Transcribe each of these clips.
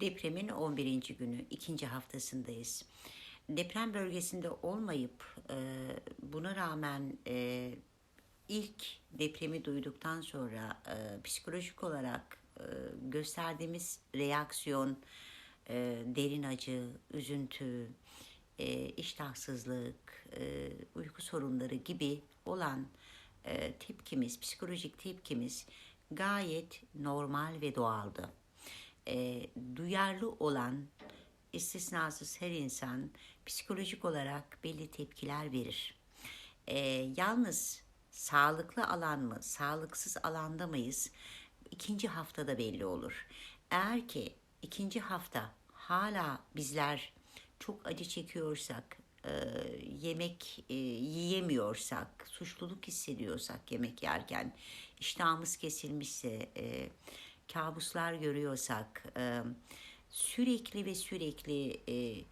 Depremin 11. günü, ikinci haftasındayız. Deprem bölgesinde olmayıp e, buna rağmen e, ilk depremi duyduktan sonra e, psikolojik olarak e, gösterdiğimiz reaksiyon, e, derin acı, üzüntü, e, iştahsızlık, e, uyku sorunları gibi olan e, tepkimiz, psikolojik tepkimiz gayet normal ve doğaldı. E, duyarlı olan istisnasız her insan psikolojik olarak belli tepkiler verir. E, yalnız sağlıklı alan mı, sağlıksız alanda mıyız? İkinci haftada belli olur. Eğer ki ikinci hafta hala bizler çok acı çekiyorsak, e, yemek e, yiyemiyorsak, suçluluk hissediyorsak yemek yerken, iştahımız kesilmişse, e, kabuslar görüyorsak, e, sürekli ve sürekli e,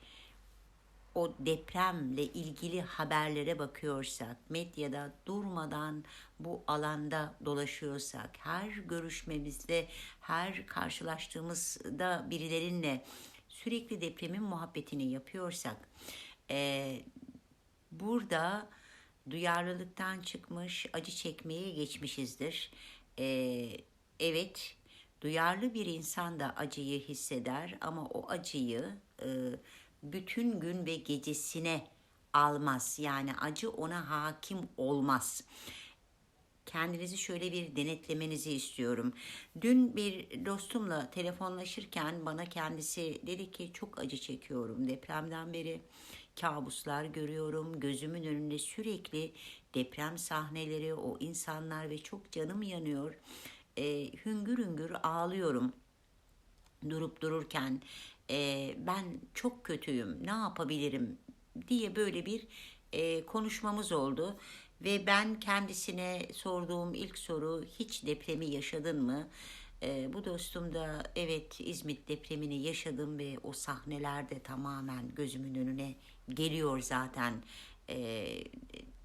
o depremle ilgili haberlere bakıyorsak, medyada durmadan bu alanda dolaşıyorsak, her görüşmemizde, her karşılaştığımızda birilerinle sürekli depremin muhabbetini yapıyorsak, e, burada duyarlılıktan çıkmış, acı çekmeye geçmişizdir. E, evet, duyarlı bir insan da acıyı hisseder ama o acıyı e, bütün gün ve gecesine almaz. Yani acı ona hakim olmaz kendinizi şöyle bir denetlemenizi istiyorum. Dün bir dostumla telefonlaşırken bana kendisi dedi ki çok acı çekiyorum depremden beri. Kabuslar görüyorum. Gözümün önünde sürekli deprem sahneleri, o insanlar ve çok canım yanıyor. E, hüngür hüngür ağlıyorum durup dururken e, ben çok kötüyüm ne yapabilirim diye böyle bir e, konuşmamız oldu. Ve ben kendisine sorduğum ilk soru hiç depremi yaşadın mı? E, bu dostum da evet İzmit depremini yaşadım ve o sahnelerde tamamen gözümün önüne geliyor zaten. E,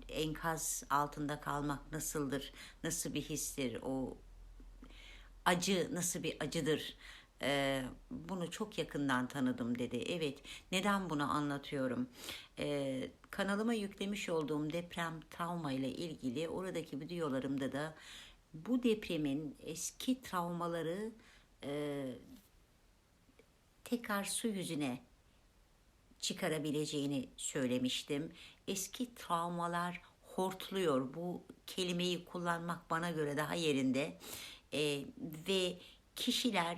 enkaz altında kalmak nasıldır? Nasıl bir histir? O acı nasıl bir acıdır? e, bunu çok yakından tanıdım dedi. Evet neden bunu anlatıyorum? E, kanalıma yüklemiş olduğum deprem travma ile ilgili oradaki videolarımda da bu depremin eski travmaları e, tekrar su yüzüne çıkarabileceğini söylemiştim. Eski travmalar hortluyor. Bu kelimeyi kullanmak bana göre daha yerinde. E, ve kişiler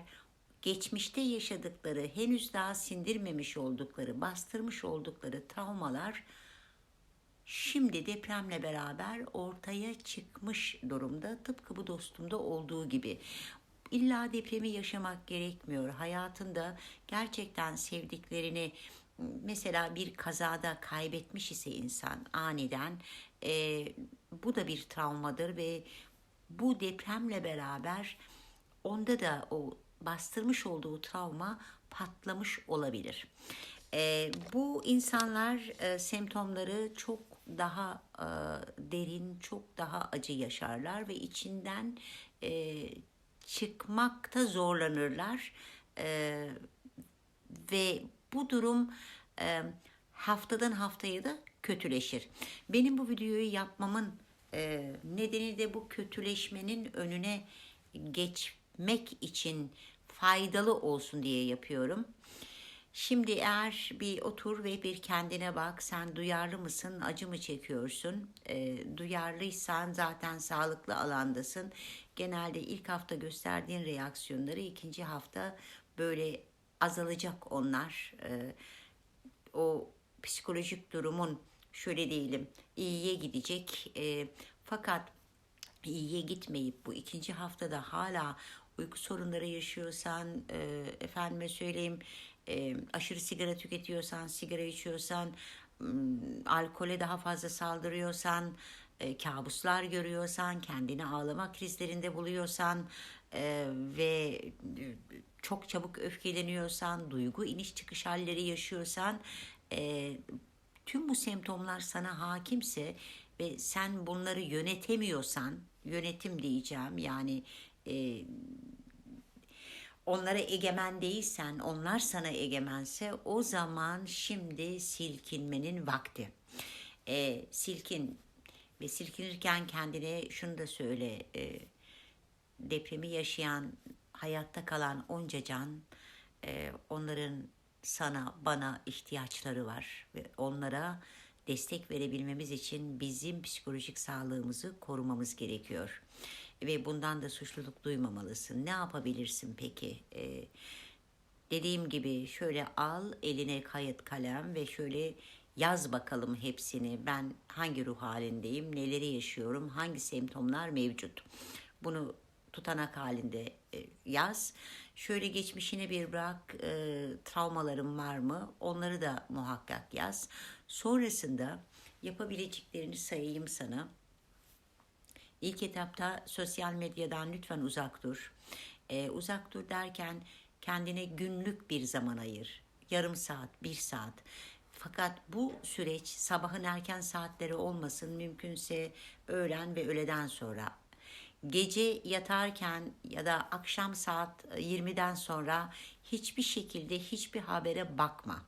geçmişte yaşadıkları, henüz daha sindirmemiş oldukları, bastırmış oldukları travmalar şimdi depremle beraber ortaya çıkmış durumda. Tıpkı bu dostumda olduğu gibi. İlla depremi yaşamak gerekmiyor. Hayatında gerçekten sevdiklerini mesela bir kazada kaybetmiş ise insan aniden e, bu da bir travmadır ve bu depremle beraber onda da o bastırmış olduğu travma patlamış olabilir. E, bu insanlar e, semptomları çok daha e, derin, çok daha acı yaşarlar ve içinden e, çıkmakta zorlanırlar e, ve bu durum e, haftadan haftaya da kötüleşir. Benim bu videoyu yapmamın e, nedeni de bu kötüleşmenin önüne geçmek için faydalı olsun diye yapıyorum. Şimdi eğer bir otur ve bir kendine bak. Sen duyarlı mısın? Acı mı çekiyorsun? E, duyarlıysan zaten sağlıklı alandasın. Genelde ilk hafta gösterdiğin reaksiyonları ikinci hafta böyle azalacak onlar. E, o psikolojik durumun şöyle diyelim iyiye gidecek. E, fakat iyiye gitmeyip bu ikinci haftada hala uyku sorunları yaşıyorsan, e, efendime söyleyeyim e, aşırı sigara tüketiyorsan, sigara içiyorsan, alkole daha fazla saldırıyorsan, e, kabuslar görüyorsan, kendini ağlama krizlerinde buluyorsan e, ve çok çabuk öfkeleniyorsan, duygu iniş çıkış halleri yaşıyorsan, e, tüm bu semptomlar sana hakimse ve sen bunları yönetemiyorsan, yönetim diyeceğim yani e, onlara egemen değilsen, onlar sana egemense o zaman şimdi silkinmenin vakti. Ee, silkin ve silkinirken kendine şunu da söyle. e, depremi yaşayan, hayatta kalan onca can, e, onların sana, bana ihtiyaçları var ve onlara destek verebilmemiz için bizim psikolojik sağlığımızı korumamız gerekiyor. Ve bundan da suçluluk duymamalısın. Ne yapabilirsin peki? E, dediğim gibi şöyle al eline kayıt kalem ve şöyle yaz bakalım hepsini. Ben hangi ruh halindeyim, neleri yaşıyorum, hangi semptomlar mevcut. Bunu tutanak halinde e, yaz. Şöyle geçmişine bir bırak, e, travmalarım var mı? Onları da muhakkak yaz. Sonrasında yapabileceklerini sayayım sana. İlk etapta sosyal medyadan lütfen uzak dur. Ee, uzak dur derken kendine günlük bir zaman ayır. Yarım saat, bir saat. Fakat bu süreç sabahın erken saatleri olmasın. Mümkünse öğlen ve öğleden sonra. Gece yatarken ya da akşam saat 20'den sonra hiçbir şekilde hiçbir habere bakma.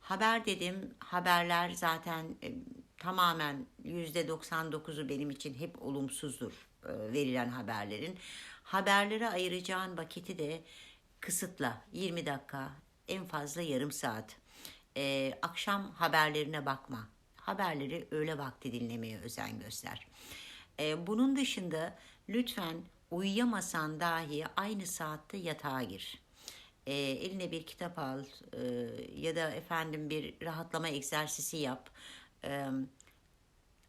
Haber dedim, haberler zaten e, tamamen yüzde 99'u benim için hep olumsuzdur e, verilen haberlerin. Haberlere ayıracağın vakiti de kısıtla 20 dakika en fazla yarım saat. E, akşam haberlerine bakma. Haberleri öğle vakti dinlemeye özen göster. E, bunun dışında lütfen uyuyamasan dahi aynı saatte yatağa gir e, eline bir kitap al e, ya da efendim bir rahatlama egzersizi yap. E,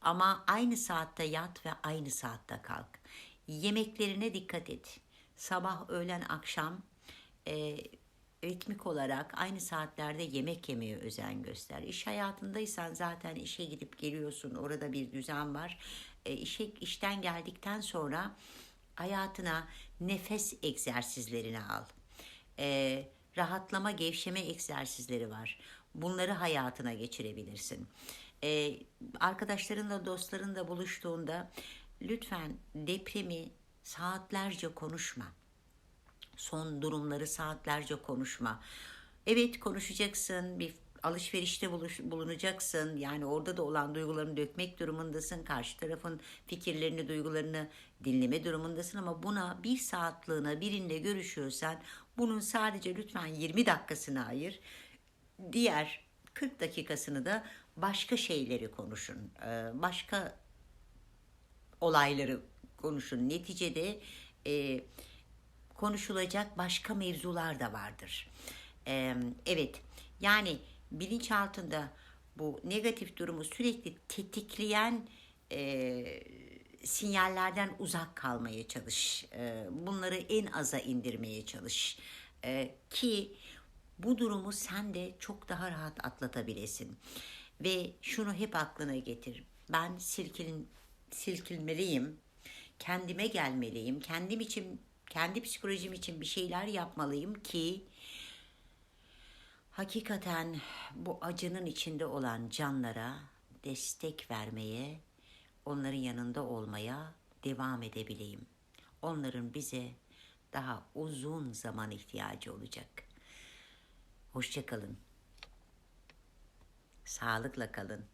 ama aynı saatte yat ve aynı saatte kalk. Yemeklerine dikkat et. Sabah, öğlen, akşam e, ritmik olarak aynı saatlerde yemek yemeye özen göster. İş hayatındaysan zaten işe gidip geliyorsun. Orada bir düzen var. E, işe işten geldikten sonra hayatına nefes egzersizlerini al e, rahatlama, gevşeme egzersizleri var. Bunları hayatına geçirebilirsin. E, arkadaşlarınla, dostlarınla buluştuğunda lütfen depremi saatlerce konuşma. Son durumları saatlerce konuşma. Evet konuşacaksın, bir alışverişte buluş, bulunacaksın. Yani orada da olan duygularını dökmek durumundasın. Karşı tarafın fikirlerini, duygularını dinleme durumundasın ama buna bir saatliğine birinde görüşüyorsan bunun sadece lütfen 20 dakikasını ayır. Diğer 40 dakikasını da başka şeyleri konuşun. Ee, başka olayları konuşun. Neticede e, konuşulacak başka mevzular da vardır. Ee, evet yani bilinç altında bu negatif durumu sürekli tetikleyen e, sinyallerden uzak kalmaya çalış. E, bunları en aza indirmeye çalış. E, ki bu durumu sen de çok daha rahat atlatabilesin. Ve şunu hep aklına getir. Ben silkin, silkilmeliyim. Kendime gelmeliyim. Kendim için, kendi psikolojim için bir şeyler yapmalıyım ki hakikaten bu acının içinde olan canlara destek vermeye, onların yanında olmaya devam edebileyim. Onların bize daha uzun zaman ihtiyacı olacak. Hoşçakalın. Sağlıkla kalın.